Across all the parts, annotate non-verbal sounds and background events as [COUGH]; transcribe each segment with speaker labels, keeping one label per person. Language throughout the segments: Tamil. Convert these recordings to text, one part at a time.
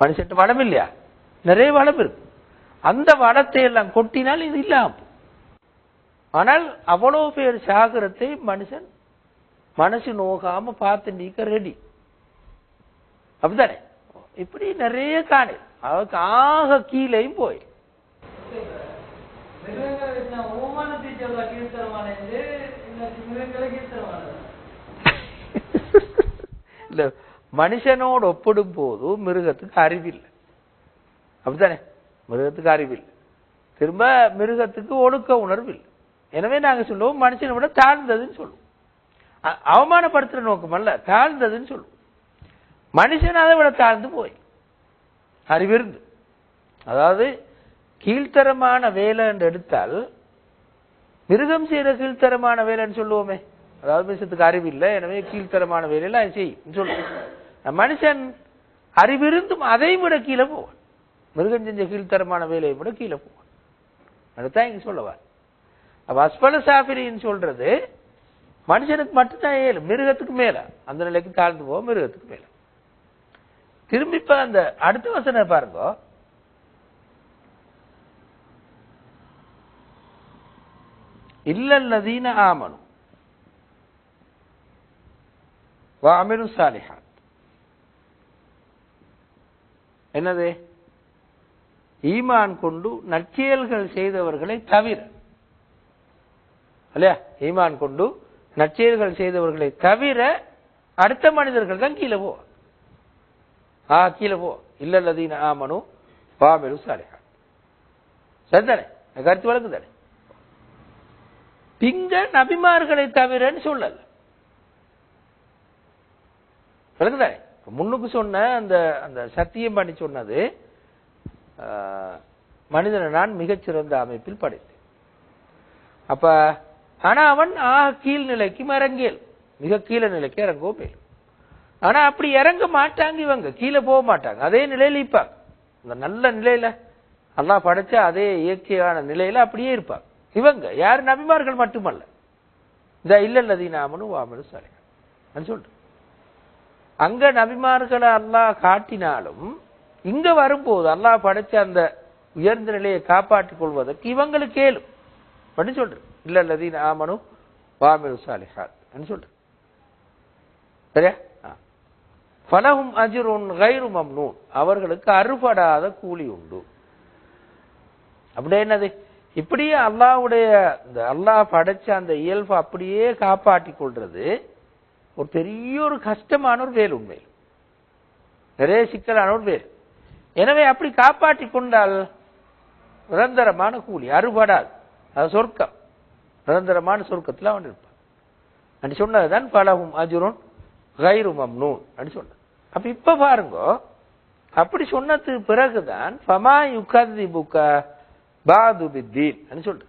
Speaker 1: மனுஷன் வளம் இல்லையா? நிறைய வளம் இருக்கு. அந்த வளத்தை எல்லாம் கொட்டினால் இது இல்லாம. ஆனால் அவ்வளவு பேர் சாகரத்தை மனுஷன் மனசு நோகாம பார்த்து நீக்க ரெடி அப்படித்தானே? இப்படி நிறைய காணு அவருக்கு ஆக கீழையும் போய். [LAUGHS] இல்ல மனுஷனோடு ஒப்பிடும் போது மிருகத்துக்கு அறிவில்லை. அப்படித்தானே? மிருகத்துக்கு அறிவில்லை. திரும்ப மிருகத்துக்கு ஒழுக்க உணர்வு இல்லை எனவே நாங்கள் சொல்லுவோம் மனுஷனை விட தாழ்ந்ததுன்னு சொல்லுவோம். அவமானப்படுத்துற நோக்கம் அல்ல தாழ்ந்ததுன்னு சொல்லுவோம். மனுஷன் அதை விட தாழ்ந்து போய் அறிவிருந்து அதாவது கீழ்த்தரமான வேலை என்று எடுத்தால் மிருகம் செய்கிற கீழ்த்தரமான வேலைன்னு சொல்லுவோமே. அதாவது மிருகத்துக்கு அறிவு இல்லை எனவே கீழ்த்தரமான வேலையில் அது செய்யும் சொல்லுவோம். மனுஷன் அறிவிருந்தும் அதை விட கீழே போவான். மிருகம் செஞ்ச கீழ்த்தரமான வேலையை விட கீழே போவான். அதுதான் இங்க சொல்லவா அப்ப அஸ்பல சாபிரின்னு சொல்றது மனுஷனுக்கு மட்டும்தான் ஏழு மிருகத்துக்கு மேல. அந்த நிலைக்கு தாழ்ந்து போவோம் மிருகத்துக்கு மேல. திரும்பிப்ப அந்த அடுத்த வசனம் பாருங்க. இல்லல்லதீன ஆமனும் வாமிரு சாலிஹான். என்னது? ஈமான் கொண்டு நற்செயல்கள் செய்தவர்களை தவிர. இல்லையா? ஈமான் கொண்டு நற்செயல்கள் செய்தவர்களை தவிர அடுத்த மனிதர்கள் தான் கீழே போ. ஆ கீழே போ. இல்லல்லதீன ஆமனு வாமிரு சாலைகள் சரிதானே? கருத்து வழக்கு தானே பிங்க நபிமார்களை தவிரன்னு சொல்லல. விளக்குதானே முன்னுக்கு சொன்ன அந்த அந்த சத்தியம் பண்ணி சொன்னது மனிதனை நான் மிகச்சிறந்த அமைப்பில் படைத்தேன். அப்ப ஆனா அவன் ஆ கீழ் நிலைக்கும் இறங்கியல் மிக கீழ நிலைக்கு இறங்கோ மேலும் ஆனா அப்படி இறங்க மாட்டாங்க இவங்க. கீழே போக மாட்டாங்க. அதே நிலையில இருப்பாங்க. இந்த நல்ல நிலையில அல்லாஹ் படைச்ச அதே இயற்கையான நிலையில அப்படியே இருப்பாங்க. இவங்க யார்? நபிமார்கள் மட்டுமல்ல. இந்த இல்லல்லதீனாமனு வாமனு சாலை சொல்றேன் அங்க நபிமார்களை அல்லாஹ் காட்டினாலும் இங்க வரும்போது அல்லாஹ் படைச்ச அந்த உயர்ந்த நிலையை காப்பாற்றிக் கொள்வதற்கு இவங்களுக்கு கேளும். பண்ணி சொல்றேன். இல்லல்லதி ஆமனு வாமிரு சாலிஹாத் சொல்றேன். சரியா? பலகும் ஃபலஹும் அஜ்ருன் கைரு மம்னூன் அவர்களுக்கு அறுபடாத கூலி உண்டு. அப்படியே என்னது? இப்படியே அல்லாஹ்வுடைய இந்த அல்லாஹ் படைச்ச அந்த இயல்பு அப்படியே காப்பாற்றிக் கொள்றது ஒரு பெரிய ஒரு கஷ்டமான ஒரு வேல் உண்மையில். நிறைய சிக்கலான ஒரு வேல். எனவே அப்படி காப்பாற்றி கொண்டால் நிரந்தரமான கூலி அறுபடாது. அது சொர்க்கம். நிரந்தரமான சொர்க்கத்தில் அவன் இருப்பான். அப்படி சொன்னதுதான் பலகும் அஜுரும் கைரு மம்னூன் அப்படி சொன்ன அப்ப இப்ப பாருங்க அப்படி சொன்னதுக்கு பிறகுதான் பமா யுகதி புக்க பாது பித்தீன் சொல்ற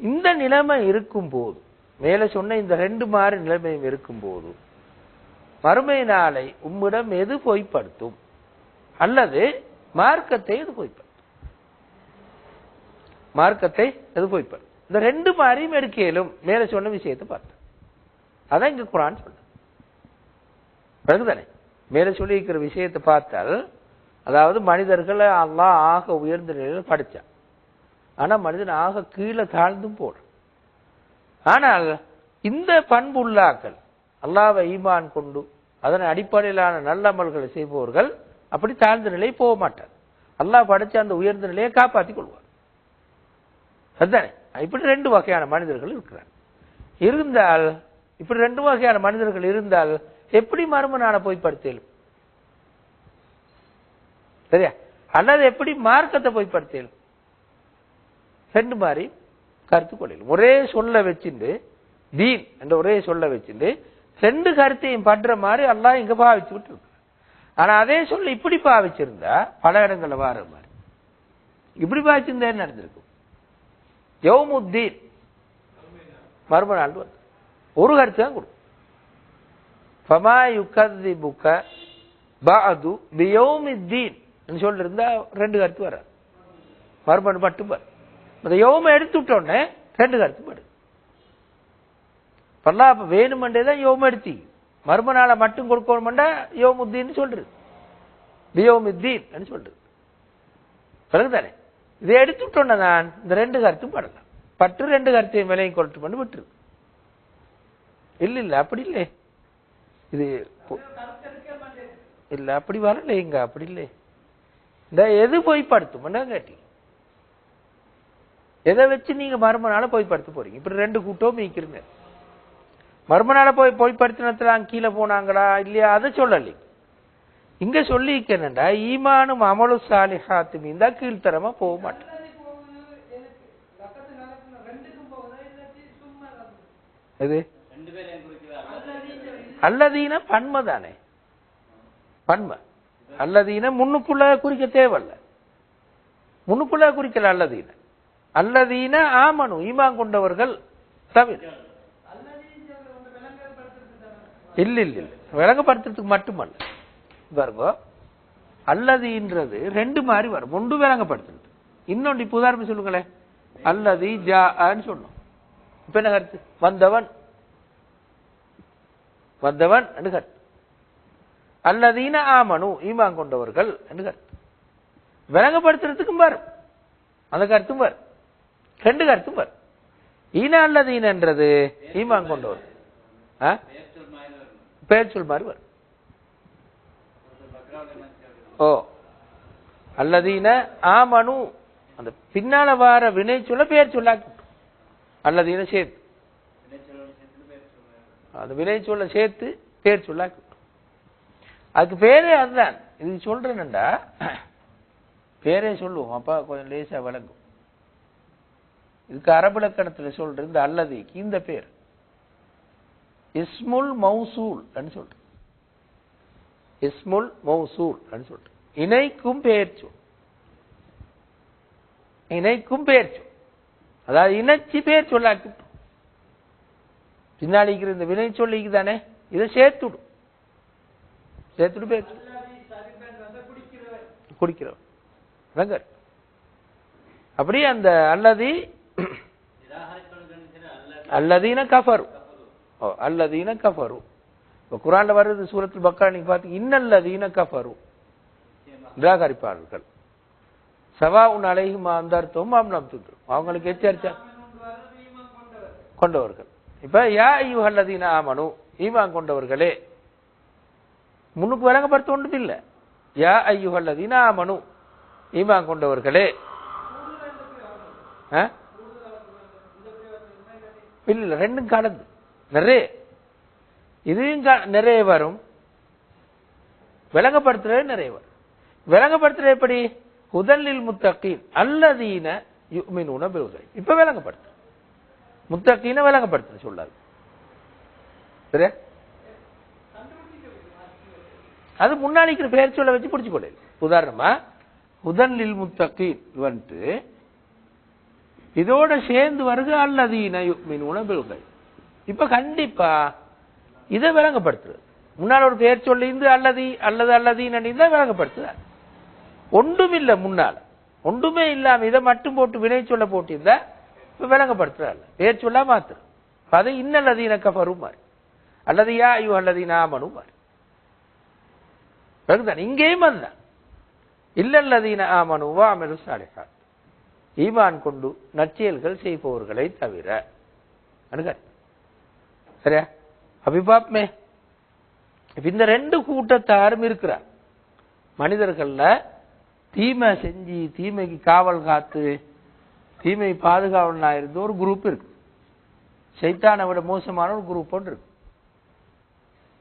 Speaker 1: இந்த நிலைமை இருக்கும் போது மேலே சொன்ன இந்த ரெண்டு மாறு நிலைமையும் இருக்கும்போது மறுமை நாளை உம்மிடம் எது பொய்ப்படுத்தும்? அல்லது மார்க்கத்தை எது பொய்ப்படுத்தும்? மார்க்கத்தை எது பொய்ப்படுத்தும்? இந்த ரெண்டு மாறியும் எடுக்கலும் மேல சொன்ன விஷயத்தை பார்த்தோம் அதான் இங்க குரான் சொல்ல பிறகுதானே? மேலே சொல்லி இருக்கிற விஷயத்தை பார்த்தால் அதாவது மனிதர்களை அல்லா ஆக உயர்ந்த நிலையில் படித்தான் ஆனா மனிதன் ஆக கீழே தாழ்ந்தும் போடுறான் ஆனால் இந்த பண்புள்ளாக்கள் அல்லாவை ஈமான் கொண்டு அதன் அடிப்படையிலான நல்ல அமல்களை செய்பவர்கள் அப்படி தாழ்ந்த நிலை போக மாட்டார். அல்லாஹ் படைச்ச அந்த உயர்ந்த நிலையை காப்பாற்றிக் கொள்வார். அதுதானே இப்படி ரெண்டு வகையான மனிதர்கள் இருக்கிறார். இருந்தால் இப்படி ரெண்டு வகையான மனிதர்கள் இருந்தால் எப்படி மர்ம நாளை போய் சரியா? அல்லது எப்படி மார்க்கத்தை போய் படுத்தேலும் ரெண்டு மாதிரி. கருத்து கொள்ளையிலும் ஒரே சொல்ல வச்சுண்டு தீன் என்ற ஒரே சொல்ல வச்சுண்டு ரெண்டு கருத்தையும் பண்ற மாதிரி எல்லாம் இங்க பாவிச்சு விட்டு ஆனா அதே சொல்ல இப்படி பாவிச்சிருந்தா பல இடங்கள்ல வார மாதிரி. இப்படி பாவிச்சிருந்தா என்ன நடந்திருக்கும்? யௌமுத்தீன். மறும நாள் வந்து. ஒரு கருத்து தான் கொடுக்கும். ஃபமா யுகதி புக்க பாது பியோமித்தீன் சொல்லிருந்தா ரெண்டு கருத்து வராது. மறுபடி மட்டும் பாரு இந்த யோம எடுத்து விட்டோடனே ரெண்டு கருத்து படு பல்லா அப்ப வேணுமெண்டே தான் யோம எடுத்தி. மர்ம நாளை மட்டும் கொடுக்கணுமெண்டா யோமுத்தின்னு சொல்றது. பியோமித்தீன் சொல்றது. பிறகுதானே இதை எடுத்து எடுத்துட்டோன்னா நான் இந்த ரெண்டு கருத்தும் பாடலாம். பட்டு ரெண்டு கருத்தையும் விலையும் கொண்டு பண்ணி விட்டுரு. இல்ல இல்ல அப்படி இல்லை. இது பொ- இல்ல அப்படி வரல இங்க அப்படி இல்லை. இந்த எது போய் படுத்தும்? கேட்டி எதை வச்சு நீங்க மறுமனால போய் படுத்து போறீங்க? இப்படி ரெண்டு கூட்டம் மீக்கிறீங்க மறுமனால போய் போய் படுத்தினத்துல அங்க கீழே போனாங்களா? இல்லையா? அதை சொல்லலை. இங்க சொல்லிக்கிறேன்டா ஈமானும் அமலு சாலிஹாத்து மீந்தா கீழ்த்தரமா போக மாட்டேன். எது? அல்லதீன பன்மை தானே. பன்மை. அல்லதீன முன்னுக்குள்ள குறிக்க தேவையில்ல. முன்னுக்குள்ள குறிக்கல அல்லதீன. அல்லதீன ஆமனு ஈமான் கொண்டவர்கள் தவிர. இல்ல இல்ல இல்ல விளங்கப்படுத்துறதுக்கு மட்டுமல்ல. பாருங்க அல்லதுன்றது ரெண்டு மாதிரி வரும். ஒன்று விளங்கப்படுத்துறது. இன்னொன்று இப்போ உதாரணம் சொல்லுங்களேன். அல்லது ஜான்னு சொன்னோம். இப்ப என்ன கருத்து? வந்தவன். வந்தவன் என்று கருத்து. அல்லதீன ஆமனு ஈமான் கொண்டவர்கள் என்று கருத்து. விளங்கப்படுத்துறதுக்கும் வரும். அந்த கருத்தும் வரும். ரெண்டு கருத்தும் வரும். ஈன அல்லதீனன்றது ஈமான் கொண்டு ஆ? பெயர் சொல் மாதிரி வரும். ஓ. அல்லதீன ஆமனு. அந்த பின்னால வார வினை சொல்ல பெயர் சொல்லாக்கி அல்லதீன சேர்த்து. அந்த வினை சொல்ல சேர்த்து பேர் சொல்லாக்கி அதுக்கு பேரே அதுதான். இது சொல்றேன்டா பேரே சொல்லுவோம். அப்பா கொஞ்சம் லேசா விளங்கும். இதுக்கு அரபுலக்கணத்துல சொல்ற இந்த அல்லதிக்கு இந்த பேர். இஸ்முல் மௌசூல் சொல்ற இஸ்முல் மௌசூல் சொல்றேன் இணைக்கும் பெயர் சொல் இணைக்கும் பெயர் சொல் அதாவது இணைச்சி பெயர் சொல்லாக்கி பின்னாடி இருக்கிற இந்த வினை சொல்லிக்கு தானே இதை சேர்த்துடும் சேர்த்துடு பேர் குடிக்கிறவர். அப்படியே அந்த அல்லதி அல்லதீன கஃபரு. ஓ அல்லதீன கஃபரு. இப்போ குரானில் வர்றது சூரத்தில் பக்கா நீங்கள் பார்த்து இன்னல்லதீன கஃபரு. நிராகரிப்பார்கள். சவா உன் அலைஹுமா அந்த அர்த்தம் நாம் துத்துரும் அவங்களுக்கு எச்சரிச்சா? கொண்டவர்கள். இப்ப யா ஐயோ அல்லதீன ஆமனு ஈமான் கொண்டவர்களே. முன்னுக்கு வழங்கப்படுத்த ஒன்றது இல்லை. யா ஐயோ அல்லதீன ஆமனு ஈமான் கொண்டவர்களே. ஆ? இல்ல ரெண்டும் கலந்து. நிறைய. இதையும் நிறைய வரும். விளங்கப்படுத்துறது நிறைய வரும். விளங்கப்படுத்துறது எப்படி? முதலில் முத்தகீன். அல்லதீன யுமினூன பில் இப்ப விளங்கப்படுத்து. முத்தகீன விளங்கப்படுத்து சொல்லாது சரியா? அது முன்னாடிக்கிற பெயர் சொல்ல வச்சு பிடிச்சு கொள்ள உதாரணமா உதன்லில் முத்தகீன் வந்துட்டு இதோட சேர்ந்து வருக அல்லதீன யுமினூன உணவுகள் இப்ப கண்டிப்பா இதை விளங்கப்படுத்துறது. முன்னால் ஒரு பெயர் சொல்லிந்து அல்லதி அல்லது அல்லதீன்னு தான் விளங்கப்படுத்துறார். ஒன்றும் முன்னால். முன்னால ஒன்றுமே இல்லாம இதை மட்டும் போட்டு வினை சொல்ல போட்டிருந்தா இப்ப விளங்கப்படுத்துறாள் பெயர் சொல்லா மாத்திரம். அது இன்னல்லதீன கஃபரும் மாதிரி அல்லது யா ஐயோ அல்லதீன ஆமனும் மாறி. இங்கேயும் அதுதான். இல்லல்லதீன ஆமனு வா அமலு சாலிஹாத். ஈமான் கொண்டு நற்செயல்கள் செய்பவர்களை தவிர. சரியா? அபிபாப்மே இப்ப இந்த ரெண்டு கூட்டத்தாரும் இருக்கிறார். மனிதர்கள்ல தீமை செஞ்சு தீமைக்கு காவல் காத்து தீமை பாதுகாவலனா இருந்த ஒரு குரூப் இருக்கு. சைத்தானை விட மோசமான ஒரு குரூப் ஒன்று இருக்கு.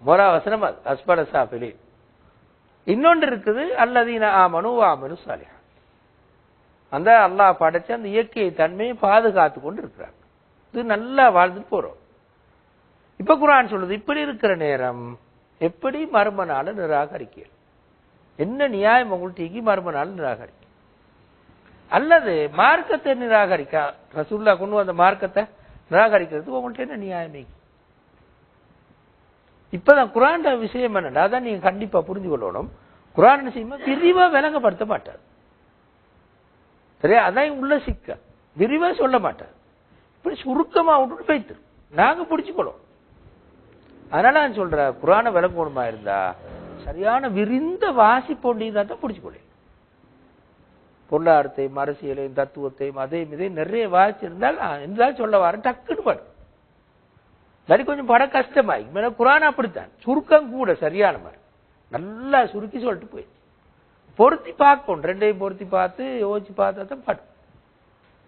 Speaker 1: மொரா வசனம் அது அஸ்பட சாப்பிலி இன்னொன்று இருக்குது அல்லதீன ஆமனு ஆமனு சாலிஹா. அந்த அல்லாஹ் படைச்ச அந்த இயற்கை தன்மையை பாதுகாத்து கொண்டு இருக்கிறாங்க இது நல்லா வாழ்ந்துட்டு போறோம். இப்ப குரான் சொல்லுது இப்படி இருக்கிற நேரம் எப்படி மர்ம நாள நிராகரிக்க என்ன நியாயம் உங்கள்கிட்ட மர்ம நாள் நிராகரிக்க அல்லது மார்க்கத்தை நிராகரிக்க? ரசூல்லா கொண்டு வந்த மார்க்கத்தை நிராகரிக்கிறது உங்கள்கிட்ட என்ன நியாயமே இப்பதான் குரான் விஷயம் என்னடா அதான் நீங்க கண்டிப்பா புரிஞ்சு கொள்ளணும். குரான் என்ன செய்யுமா? விரிவா விளங்கப்படுத்த மாட்டார். சரியா அதான் உள்ள சிக்க. விரிவா சொல்ல மாட்டார் இப்படி சுருக்கமா விட்டுட்டு போய்த்து நாங்க பிடிச்சுக்கணும் அதனால நான் சொல்றேன் குரானை விளங்கணுமா இருந்தா சரியான விரிந்த வாசிப்போண்டி தான் பிடிச்சிக்கொள்ளு. பொருளாதாரத்தையும் அரசியலையும் தத்துவத்தையும் அதையும் இதையும் நிறைய வாசிச்சிருந்தால் இருந்தாலும் சொல்ல வர டக்குன்னு பாடு. சரி கொஞ்சம் பட கஷ்டமாயி. மேல குரான் அப்படித்தான். சுருக்கம் கூட சரியான மாதிரி. நல்லா சுருக்கி சொல்லிட்டு போயிடுச்சு பொருத்தி பார்க்கணும் ரெண்டையும் பொருத்தி பார்த்து யோசிச்சு பார்த்தா தான் படும்.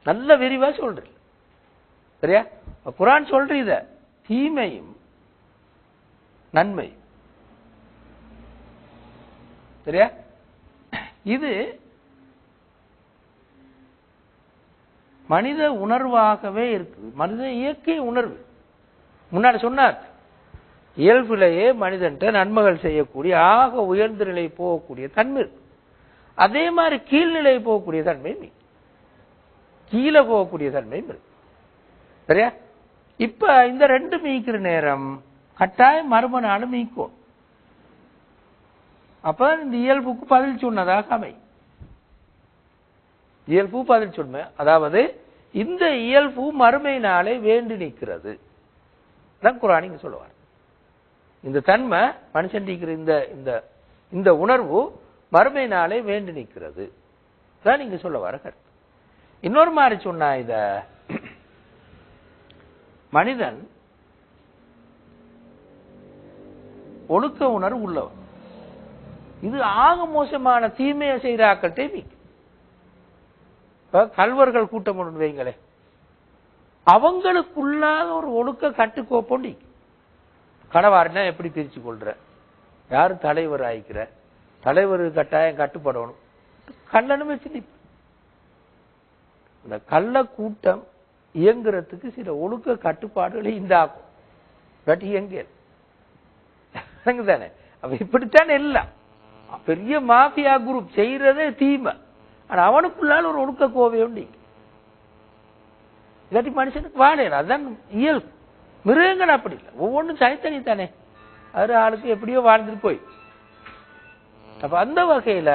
Speaker 1: நல்ல விரிவா சொல்றேன் சரியா? குரான் சொல்ற இத. தீமையும் நன்மை சரியா? இது மனித உணர்வாகவே இருக்கு மனித இயற்கை உணர்வு. முன்னாடி சொன்னார் இயல்பிலேயே மனிதன்ட்ட நன்மைகள் செய்யக்கூடிய ஆக உயர்ந்த நிலை போகக்கூடிய தன்மை இருக்கு. அதே மாதிரி கீழ்நிலை போகக்கூடிய தன்மையும் கீழே போகக்கூடிய தன்மையும் இருக்கு சரியா? இப்ப இந்த ரெண்டு மீக்கிற நேரம் கட்டாயம் மர்ம நாளும் மீக்கும். அப்ப இந்த இயல்புக்கு பதில் சொன்னதாக அமை இயல்பு பதில் சொன்ன அதாவது இந்த இயல்பு மறுமை நாளே வேண்டி நிற்கிறது. தான் சொல்லுவார். இந்த தன்மை மனுஷன் இந்த இந்த இந்த உணர்வு மறுமை நாளை வேண்டி நிற்கிறது. தான் நீங்க சொல்ல வர கருத்து. இன்னொரு மாதிரி சொன்னா இத மனிதன் ஒழுக்க உணர்வு உள்ளவன். இது ஆக மோசமான தீமையை செய்கிற தேவி கல்வர்கள் கூட்டம் ஒன்று வைங்களே. அவங்களுக்குள்ளாத ஒரு ஒழுக்க கட்டுக்கோப்பொண்டி கணவாரினா எப்படி பிரிச்சு கொள்ற? யாரு தலைவர் ஆயிக்கிற? தலைவர் கட்டாயம் கட்டுப்படணும். கல்லனும் வச்சு இந்த கள்ள கூட்டம் இயங்குறதுக்கு சில ஒழுக்க கட்டுப்பாடுகளை இந்தாக்கும். பட் இயங்க தானே அப்ப இப்படித்தான் எல்லாம். பெரிய மாஃபியா குரூப் செய்யறதே தீமை. ஆனா அவனுக்குள்ளால ஒரு ஒழுக்க கோவை உண்டு இல்லாட்டி மனுஷனுக்கு வாழையில அதுதான் இயல்பு. மிருகங்கள் அப்படி இல்லை. ஒவ்வொன்றும் தனித்தனி தானே அது ஆளுக்கு எப்படியோ வாழ்ந்துட்டு போய். அப்ப அந்த வகையில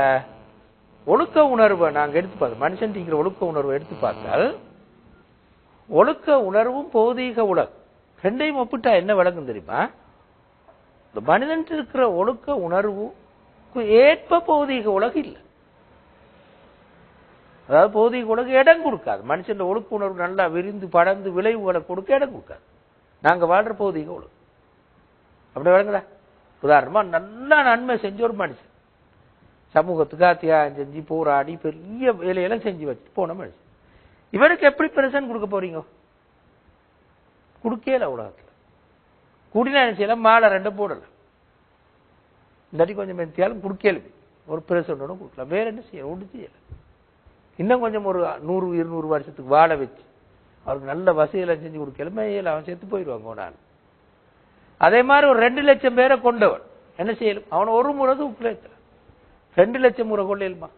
Speaker 1: ஒழுக்க உணர்வை நாங்க எடுத்து பார்த்தோம் மனுஷன் இருக்கிற ஒழுக்க உணர்வை எடுத்து பார்த்தால் ஒழுக்க உணர்வும் பௌதீக உலகம் ரெண்டையும் ஒப்பிட்டா என்ன விளக்கம் தெரியுமா? இந்த மனிதன் இருக்கிற ஒழுக்க உணர்வுக்கு ஏற்ப பௌதீக உலகம் இல்லை. அதாவது பௌதீக உலகம் இடம் கொடுக்காது. மனுஷன் ஒழுக்க உணர்வு நல்லா விரிந்து படர்ந்து விளைவுகளை கொடுக்க இடம் கொடுக்காது. நாங்க வாழ்ற பௌதீக உலகம் அப்படி விளங்குதா? உதாரணமா நல்லா நன்மை செஞ்ச ஒரு மனுஷன். சமூகத்துக்கு அத்தியாயம் செஞ்சு போராடி பெரிய வேலையெல்லாம் செஞ்சு வச்சு போன மனுஷன். இவனுக்கு எப்படி பெருசன் கொடுக்க போறீங்க? கொடுக்கல உலகத்தில். கூடினா என்ன செய்யலாம்? மாலை ரெண்டும் போடல இந்தாட்டி கொஞ்சம் மெத்தியாலும் கொடுக்கல. ஒரு பிரசன் ஒன்று கொடுக்கலாம். வேற என்ன செய்யலாம்? ஒன்று செய்யல. இன்னும் கொஞ்சம் ஒரு நூறு இருநூறு வருஷத்துக்கு வாழ வச்சு அவருக்கு நல்ல வசதியெல்லாம் செஞ்சு கொடுக்கலுமே அவன் செத்து போயிடுவாங்க நான் அதே மாதிரி ஒரு ரெண்டு லட்சம் பேரை கொண்டவன். என்ன செய்யலும்? அவனை ஒரு முறை தூக்கில ஏற்றலாம் ரெண்டு லட்சம் முறை கொள்ளையில்மா.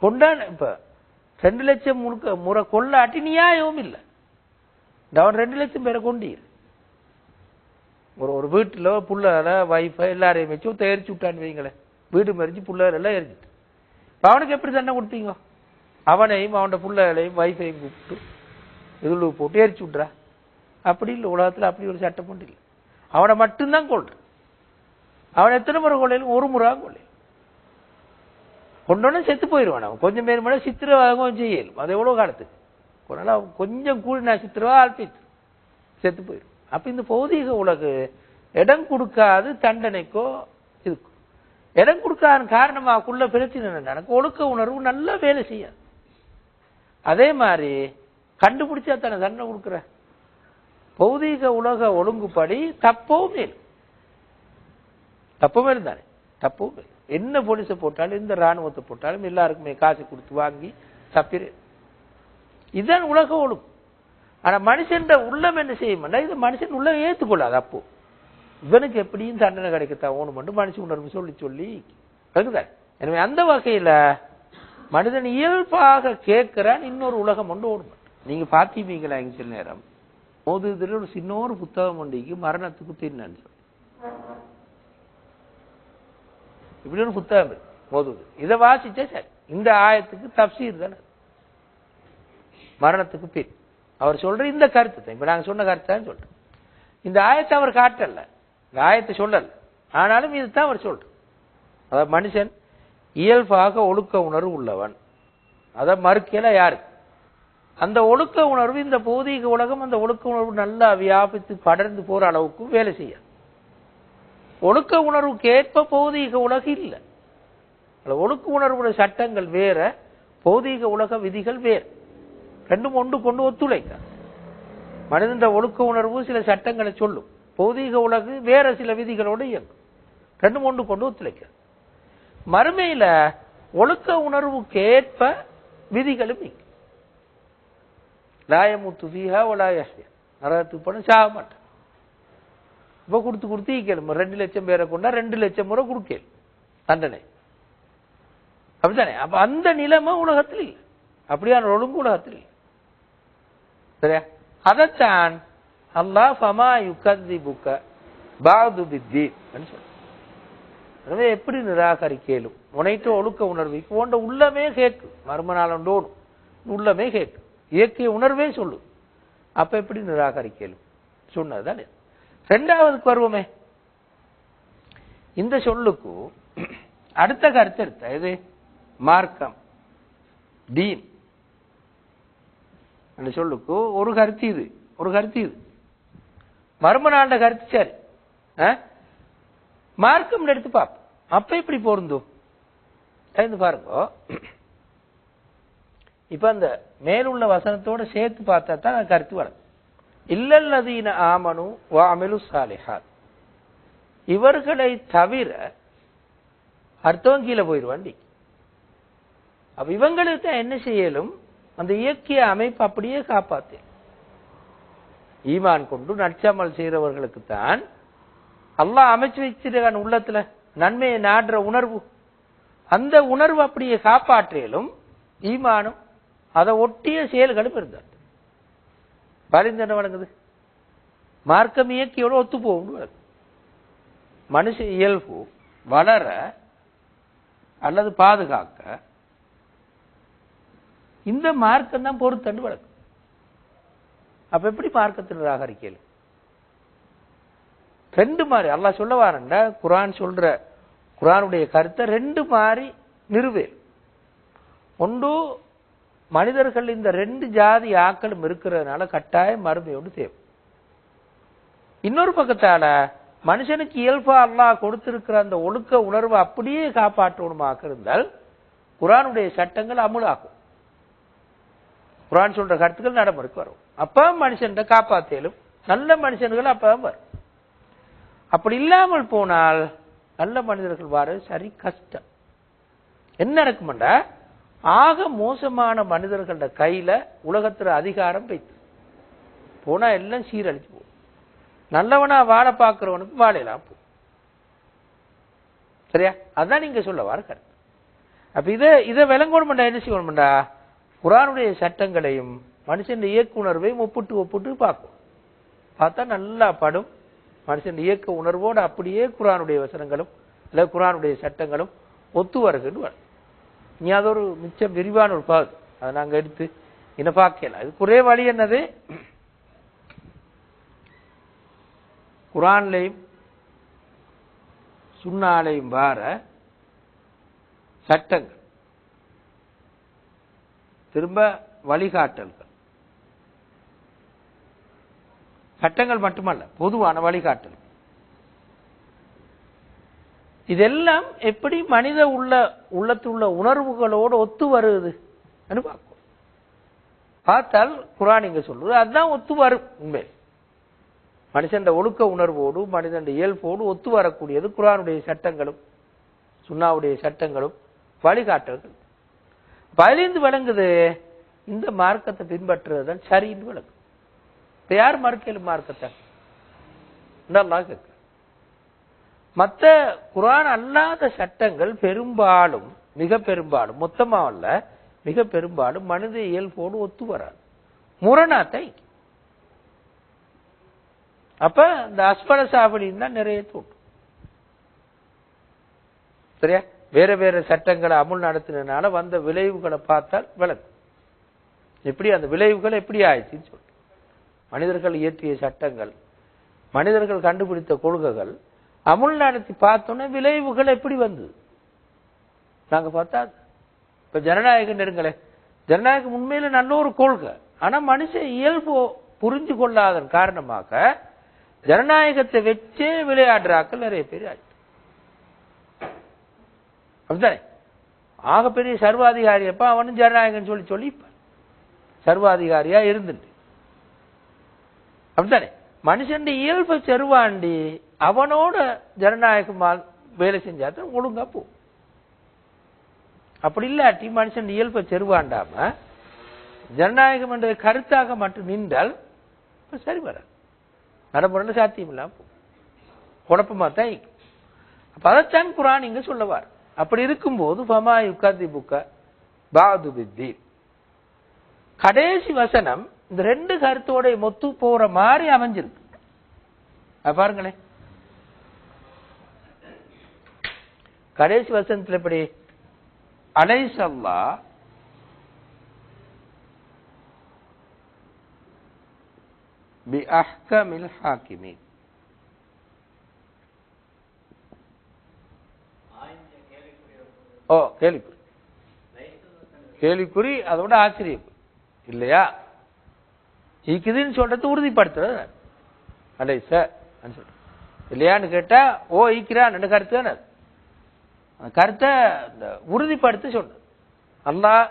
Speaker 1: கொண்டான இப்ப ரெண்டு லட்சம் முழுக்க முறை கொள்ளாட்டி நியாயமும் இல்லை. இந்த அவன் ரெண்டு லட்சம் பேரை கொண்டீர். ஒரு ஒரு வீட்டில் புள்ளால வைஃபை எல்லாரையும் வச்சு தயாரிச்சு எரிச்சு விட்டான்னு வைங்களேன் வீடு மறிச்சு புள்ளால எல்லாம் எரிஞ்சிட்டு. அவனுக்கு எப்படி தண்டனை கொடுப்பீங்க? அவனையும் அவனோட பிள்ளைகளையும் வைஃபையும் கூப்பிட்டு இதுல போட்டு எரிச்சு விட்றா. அப்படி இல்லை உலகத்தில் அப்படி ஒரு சட்டம் பண்ணி இல்லை. அவனை மட்டும்தான் கொள்ற அவன் எத்தனை முறை கொள்ளையில் ஒரு முறை கொள்ளை கொண்டோன்னு செத்து போயிடுவான் அவன். கொஞ்சம் பேர் மேலே சித்திரவாதமும் செய்யலும். அது எவ்வளோ காலத்துக்கு? ஒரு நாள் அவன் கொஞ்சம் கூடி நான் சித்திரவா ஆழ்த்திட்டு செத்து போயிடும் அப்போ இந்த பௌதீக உலகு இடம் கொடுக்காது தண்டனைக்கோ இதுக்கோ. இடம் கொடுக்காத காரணமாக்குள்ள பிரச்சனை நடக்கும் எனக்கு ஒழுக்க உணர்வு நல்லா வேலை செய்யாது. அதே மாதிரி கண்டுபிடிச்சா தானே தண்டனை கொடுக்குற? பௌதீக உலக ஒழுங்குப்படி தப்பவும் இல்லை. தப்புமே இருந்தானே தப்பும் என்ன போலீஸை போட்டாலும் எந்த ராணுவத்தை போட்டாலும் எல்லாருக்குமே காசு கொடுத்து வாங்கி தப்பிரு. இதுதான் உலக ஒழுங்கு. ஆனா மனுஷன் உள்ளம் என்ன செய்யும்னா இது மனுஷன் உள்ள ஏத்துக்கொள்ளாது அப்போ. இவனுக்கு எப்படியும் தண்டனை கிடைக்கத்தான் ஓணும் மனுஷ உணர்வு சொல்லி சொல்லி. இருக்குதா எனவே அந்த வகையில மனிதன் இயல்பாக கேட்கிறான் இன்னொரு உலகம் ஒன்று ஓடும் நீங்க பாத்தீங்களா எங்க சில நேரம்? மோதுதில் ஒரு சின்ன ஒரு புத்தகம் ஒன்றைக்கு மரணத்துக்கு தின்னு சொல்லி இப்படி ஒரு புத்தகம் இருக்கு இதை வாசிச்சா சரி. இந்த ஆயத்துக்கு தப்சீர் தானே. மரணத்துக்கு பின். அவர் சொல்ற இந்த கருத்து தான். இப்ப நாங்க சொன்ன கருத்து தான் சொல்றேன் இந்த ஆயத்தை அவர் காட்டல. இந்த ஆயத்தை சொல்லல. ஆனாலும் இதுதான் அவர் சொல்ற. அதாவது மனுஷன் இயல்பாக ஒழுக்க உணர்வு உள்ளவன். அதை மறுக்கல யாரு? அந்த ஒழுக்க உணர்வு இந்த பௌதீக உலகம் அந்த ஒழுக்க உணர்வு நல்லா வியாபித்து படர்ந்து போற அளவுக்கு வேலை செய்யாது. ஒழுக்க உணர்வுக்கு ஏற்ப பௌதீக உலகம் இல்லை. ஒழுக்க உணர்வுடைய சட்டங்கள் வேற பௌதீக உலக விதிகள் வேறு. ரெண்டும் ஒன்று கொண்டு ஒத்துழைக்க. மனிதன் ஒழுக்க உணர்வு சில சட்டங்களை சொல்லும். பௌதீக உலகு வேற சில விதிகளோடு இயங்கும். ரெண்டும் ஒன்று கொண்டு ஒத்துழைக்க. மறுமையில ஒழுக்க உணர்வுக்கு ஏற்ப விதிகளும் இங்கு. லாயமுத்து ஃபீஹா ஒலாயஹ்யா நரகத்துக்கு போன சாக மாட்டேன். இப்ப கொடுத்து கொடுத்து ஈக்கலும் ரெண்டு லட்சம் பேரை கொண்டா ரெண்டு லட்சம் முறை கொடுக்கல் தண்டனை. அப்படித்தானே? அப்ப அந்த நிலைமை உலகத்தில் இல்லை. அப்படியான ஒழுங்கு உலகத்தில் இல்லை. சரியா? அதைத்தான் அல்லா ஃபமா யுக்கந்தி புக்க பாது பித்தீன் சொல்ற எனவே எப்படி நிராகரிக்கலும்? உனைட்டு ஒழுக்க உணர்வு. போன்ற உள்ளமே கேட்கு. மர்ம நாளண்டோடும் உள்ளமே கேட்கு. இயற்கை உணர்வே சொல்லு அப்ப எப்படி நிராகரிக்கலும்? சொன்னதுதானே ரெண்டாவதுக்கு வருவோமே. இந்த சொல்லுக்கு அடுத்த கருத்து எடுத்த இது மார்க்கம் டீன். அந்த சொல்லுக்கு ஒரு கருத்து இது ஒரு கருத்து இது. மர்மநாண்ட கருத்து சரி. ஆ? மார்க்கம் எடுத்து பார்ப்போம் அப்ப எப்படி பொருந்தும்? சேர்ந்து பாருங்க. இப்ப அந்த மேலுள்ள வசனத்தோட சேர்த்து பார்த்தா தான் கருத்து வரும் இல்லல்லதீன ஆமனு வாமிலு சாலிஹாத். இவர்களை தவிர அர்த்தம் கீழே போயிடுவாண்டி அப்ப இவங்களுக்கு தான் என்ன செய்யலும்? அந்த இயக்கிய அமைப்பு அப்படியே காப்பாத்து. ஈமான் கொண்டு நற்சாமல் செய்கிறவர்களுக்கு தான் அல்லாஹ் அமைச்சு வச்சிருக்கான் உள்ளத்துல. நன்மையை நாடுற உணர்வு. அந்த உணர்வு அப்படியே காப்பாற்றியலும் ஈமானும் அதை ஒட்டிய செயல்களும் இருந்தார். பரிந்தனை வழங்குது? மார்க்கம் இயக்கியோட ஒத்து போகும்னு வழங்கு. மனுஷ இயல்பு வளர அல்லது பாதுகாக்க இந்த மார்க்கம் தான் பொறுத்தண்டு வழக்கு அப்ப எப்படி மார்க்கத்தின் நிராகரிக்கல ரெண்டு மாதிரி அல்லாஹ் சொல்ல வாரண்டா குரான் சொல்ற குரானுடைய கருத்தை ரெண்டு மாதிரி நிறுவேல். ஒன்று மனிதர்கள் இந்த ரெண்டு ஜாதி ஆக்களும் இருக்கிறதுனால கட்டாயம் மறுமையோடு தேவை இன்னொரு பக்கத்தால மனுஷனுக்கு இயல்பா அல்லாஹ் கொடுத்திருக்கிற அந்த ஒழுக்க உணர்வை அப்படியே காப்பாற்றணுமாக இருந்தால் குரானுடைய சட்டங்கள் அமுலாகும். குரான் சொல்ற கருத்துக்கள் நடைமுறைக்கு வரும். அப்ப மனுஷன் காப்பாத்தேலும் நல்ல மனுஷன்கள் அப்பதான் வரும். அப்படி இல்லாமல் போனால் நல்ல மனிதர்கள் வர சரி கஷ்டம். என்ன நடக்குமெண்டா ஆக மோசமான மனிதர்களோட கையில உலகத்துல அதிகாரம் வைத்து. போனா எல்லாம் சீரழிச்சு போகும். நல்லவனா வாழ பார்க்கிறவனுக்கு வாழையெல்லாம் போ சரியா? அதான் நீங்க சொல்ல வர கருத்து. அப்ப இதை இதை விளங்கணும்டா என்ன செய்யணும்டா குரானுடைய சட்டங்களையும் மனுஷன் இயக்க உணர்வையும் ஒப்பிட்டு ஒப்பிட்டு பார்க்கும் பார்த்தா நல்லா படும். மனுஷன் இயக்க உணர்வோடு அப்படியே குரானுடைய வசனங்களும் இல்லை குரானுடைய சட்டங்களும் ஒத்து வருகின்னு வரும் நீ அது ஒரு மிச்சம் விரிவான ஒரு பாகு. அதை நாங்கள் எடுத்து என்ன பார்க்கலாம் இது ஒரே வழி என்னது? குரான்லையும் சுண்ணாலையும் வார சட்டங்கள். திரும்ப வழிகாட்டல்கள். சட்டங்கள் மட்டுமல்ல பொதுவான வழிகாட்டல் இதெல்லாம் எப்படி மனித உள்ள உள்ளத்துள்ள உணர்வுகளோடு ஒத்து வருது? பார்க்கும் பார்த்தால் குரான் இங்க சொல்றது அதுதான் ஒத்து வரும் உண்மை மனுஷன் ஒழுக்க உணர்வோடு மனிதன் இயல்போடு ஒத்து வரக்கூடியது குரானுடைய சட்டங்களும் சுண்ணாவுடைய சட்டங்களும் வழிகாட்டல்கள். பதிலிந்து விளங்குது இந்த மார்க்கத்தை பின்பற்றுறது தான் சரின்னு விளங்கும். யார் மறுக்கலும் மார்க்கத்தை? நல்லா கேட்கு மற்ற குரான் அல்லாத சட்டங்கள் பெரும்பாலும் மிக பெரும்பாலும் மொத்தமாக அல்ல மிக பெரும்பாலும் மனித இயல்போடு ஒத்து வராது. முரணாத்தை அப்ப இந்த அஸ்பல சாவடின்னு தான் நிறைய தோட்டும் சரியா? வேற வேற சட்டங்களை அமுல் நடத்தினால வந்த விளைவுகளை பார்த்தால் விளக்கும் எப்படி அந்த விளைவுகள் எப்படி ஆயிடுச்சுன்னு சொல்லிட்டு மனிதர்கள் இயற்றிய சட்டங்கள் மனிதர்கள் கண்டுபிடித்த கொள்கைகள் அமுல் நடத்தி பார்த்தோன்னே விளைவுகள் எப்படி வந்தது? நாங்கள் பார்த்தா இப்போ ஜனநாயகம் நெருங்களே ஜனநாயகம் உண்மையில நல்ல ஒரு கொள்கை. ஆனால் மனுஷன் இயல்பு புரிஞ்சு கொள்ளாதன் காரணமாக ஜனநாயகத்தை வச்சே விளையாடுறாக்கள் நிறைய பேர் ஆச்சு அப்படித்தானே? ஆகப்பெரிய சர்வாதிகாரி அப்ப அவனும் ஜனநாயகம் சொல்லி சொல்லி சர்வாதிகாரியா இருந்துட்டு. அப்படித்தானே? மனுஷன் இயல்பை செருவாண்டி அவனோட ஜனநாயகமால் வேலை செஞ்சாதான் ஒழுங்கா போ. அப்படி இல்லாட்டி மனுஷன் இயல்பை செருவாண்டாம ஜனநாயகம் என்ற கருத்தாக மட்டும் நின்றால் சரி வர. நடைமுறை சாத்தியம் இல்லாம குழப்பமா தான் அப்ப அதைத்தான் குரான் இங்க சொல்லவார். அப்படி இருக்கும்போது பமா யுகாதி புக்க பாது பித்தி. கடைசி வசனம் இந்த ரெண்டு கருத்தோட மொத்து போற மாதிரி அமைஞ்சிருக்கு. அது பாருங்களேன். கடைசி வசனத்தில் எப்படி? அலைசல்லா பி அஹ்கமில் ஹாக்கிமி ஓ கேள்விக்குறி. கேள்விக்குறி அதோட ஆச்சரியம். இல்லையா? ஈக்குதுன்னு சொல்றது உறுதிப்படுத்துறது அடே சார் இல்லையான்னு கேட்டா ஓ ஈக்கிறான் என்ன கருத்து தானே கருத்தை இந்த உறுதிப்படுத்தி சொல்றது. அல்லாஹ்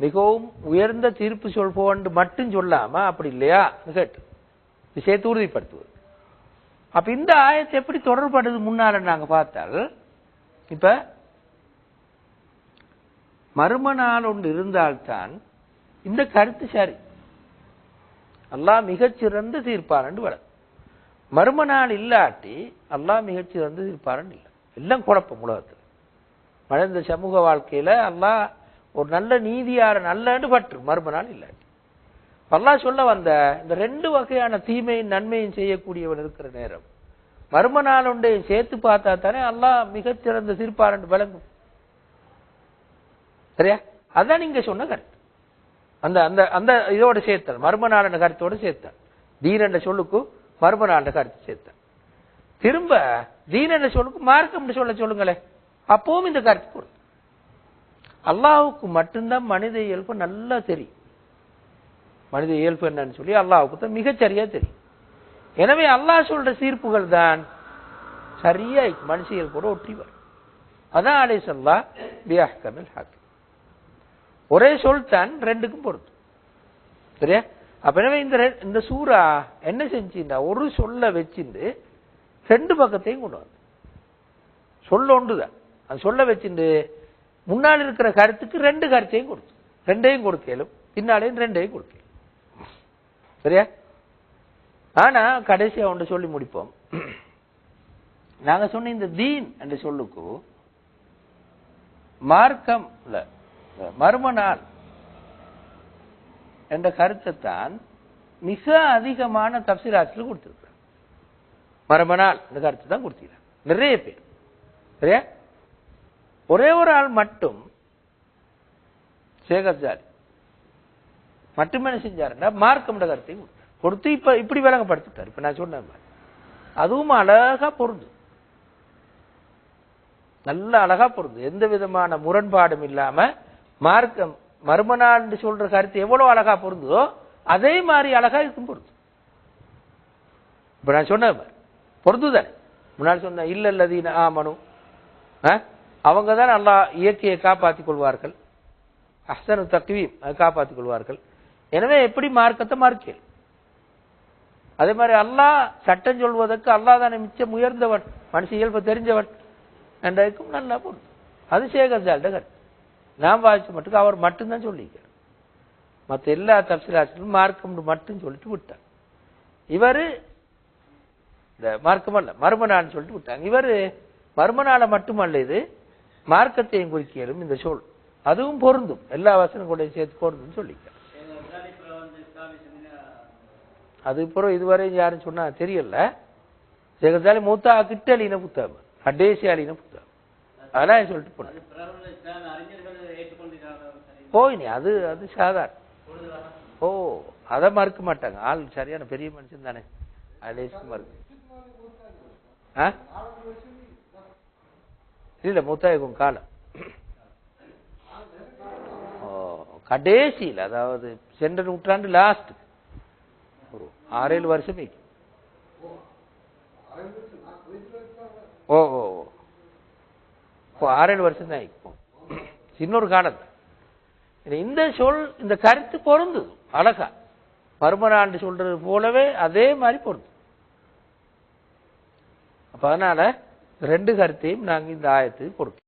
Speaker 1: மிகவும் உயர்ந்த தீர்ப்பு சொல்பவன் மட்டும் சொல்லாம அப்படி இல்லையா? கேட்டு. விஷயத்தை உறுதிப்படுத்துவது. அப்ப இந்த ஆயத்தை எப்படி தொடர்படுது முன்னால நாங்க பார்த்தால் இப்ப மர்ம நாள் ஒன்று இருந்தால்தான் இந்த கருத்து சரி. அல்லாஹ் மிகச்சிறந்த தீர்ப்பாரண்டு வர மர்ம நாள் இல்லாட்டி அல்லாஹ் மிகச்சிறந்த தீர்ப்பாரன் இல்லை. எல்லாம் குழப்பம் உலகத்தில். வளர்ந்த சமூக வாழ்க்கையில எல்லாம் ஒரு நல்ல நீதியார நல்லன்னு பற்று மர்ம நாள் இல்லை. அல்லாஹ் சொல்ல வந்த இந்த ரெண்டு வகையான தீமையும் நன்மையும் செய்யக்கூடியவன் இருக்கிற நேரம். மர்ம நாள் சேர்த்து பார்த்தா தானே அல்லாஹ் மிகச்சிறந்த தீர்ப்பாரன் விளங்கும். சரியா? அதான் நீங்க சொன்ன கருத்து. அந்த அந்த அந்த இதோட சேர்த்தல் மர்ம நாளன கருத்தோட சேர்த்தல். தீன் சொல்லுக்கும் சொல்லுக்கு மர்ம நாளன கருத்து சேர்த்தல். திரும்ப தீன் என்ற சொல்லுக்கு மார்க்கம் சொல்ல சொல்லுங்களேன் அப்பவும் இந்த கருத்து பொருள் அல்லாஹுக்கு மட்டும்தான் மனித இயல்பு நல்லா தெரியும். மனித இயல்பு என்னன்னு சொல்லி அல்லாஹுக்கு தான் மிகச்சரியா தெரியும். எனவே அல்லாஹ் சொல்ற தீர்ப்புகள் தான் சரியா மனுஷ இயல்போட ஒற்றி வரும். அதான் அலை சொல்லா பியாஹ்கமில் ஹாக்கி ஒரே சொல் தான் ரெண்டுக்கும் பொறுத்து சரியா? அப்ப எனவே இந்த இந்த சூறா என்ன செஞ்சுன்னா ஒரு சொல்ல வச்சிருந்து ரெண்டு பக்கத்தையும் கொண்டு வந்து சொல்ல ஒன்றுதான். அது சொல்ல வச்சுட்டு முன்னால் இருக்கிற கருத்துக்கு ரெண்டு கருத்தையும் கொடுத்து ரெண்டையும் கொடுக்கலும் பின்னாலேயும் ரெண்டையும் கொடுக்கலும். சரியா? ஆனா கடைசியா ஒன்று சொல்லி முடிப்போம். நாங்க சொன்ன இந்த தீன் என்ற சொல்லுக்கு மார்க்கம் இல்ல மர்ம நாள் என்ற கருத்தை தான் மிக அதிகமான தப்சீராசில் கொடுத்திருக்கிறார் மர்ம நாள் இந்த கருத்து தான் கொடுத்திருக்கிறார் நிறைய பேர். சரியா? ஒரே ஒரு ஆள் மட்டும் சேகர்ஜாலி மட்டும் என்ன செஞ்சாருன்னா மார்க்கம் என்ற கருத்தை கொடுத்து இப்ப இப்படி விளங்கப்படுத்திட்டார். இப்ப நான் சொன்ன மாதிரி. அதுவும் அழகா பொருந்து. நல்ல அழகா பொருந்து. எந்த விதமான முரண்பாடும் இல்லாம மார்க்கம் மர்மனான்னு சொல்ற கருத்து எவ்வளவு அழகா பொருந்தோ அதே மாதிரி அழகா இருக்கும் பொருந்தும் இப்ப நான் சொன்ன பொறுத்து தானே முன்னாடி சொன்ன இல்ல இல்லதீன ஆமனு. அவங்க தான் நல்லா இயற்கையை காப்பாற்றிக் கொள்வார்கள். அஹ்சனு தக்வீம் அதை காப்பாற்றிக் கொள்வார்கள். எனவே எப்படி மார்க்கத்தை மார்க்கியல் அதே மாதிரி அல்லாஹ் சட்டம் சொல்வதற்கு அல்லாஹ் தானே மிச்சம் உயர்ந்தவன் மனுஷ இயல்பு தெரிஞ்சவன் என்றதுக்கும் நல்லா பொருள் அது சேகர் ஜால்டகர். நாம் நான் வாசிச்ச மட்டும் அவர் மட்டும்தான் சொல்லியிருக்கார். மற்ற எல்லா தப்சிலாசிலும் மார்க்கம் மட்டும் சொல்லிட்டு விட்டார். இவர் இந்த மார்க்கமல்ல அல்ல மர்மனான்னு சொல்லிட்டு விட்டாங்க. இவர் மர்மனால மட்டுமல்ல இது மார்க்கத்தையும் குறிக்கலும் இந்த சொல். அதுவும் பொருந்தும். எல்லா வசனம் கூட சேர்த்து பொருந்தும் சொல்லிக்க அது பிறகு இதுவரை யாரும் சொன்னா தெரியல. ஜெகதாலி மூத்தா கிட்டலின புத்தகம். அடேசியாலின புத்தகம். அதெல்லாம் சொல்லிட்டு போனேன் போயினி அது அது சாதாரண. ஓ அதை மறுக்க மாட்டாங்க. ஆள் சரியான பெரிய மனுஷன் தானே. அடேசி மறுக்க இல்ல முத்தாயக்கும் காலம் கடைசியில் அதாவது சென்ற நூற்றாண்டு லாஸ்ட் ஒரு ஆறேழு வருஷம் ஓ ஓ ஓ இப்போ ஆறேழு வருஷம் தான் இப்போ இன்னொரு காலம் இந்த சொல் இந்த கருத்து பொருந்துது அழகா பருமனாண்டு சொல்றது போலவே அதே மாதிரி பொருந்தும் அதனால ரெண்டு கருத்தையும் நாங்கள் இந்த ஆயத்துக்கு கொடுக்கிறோம்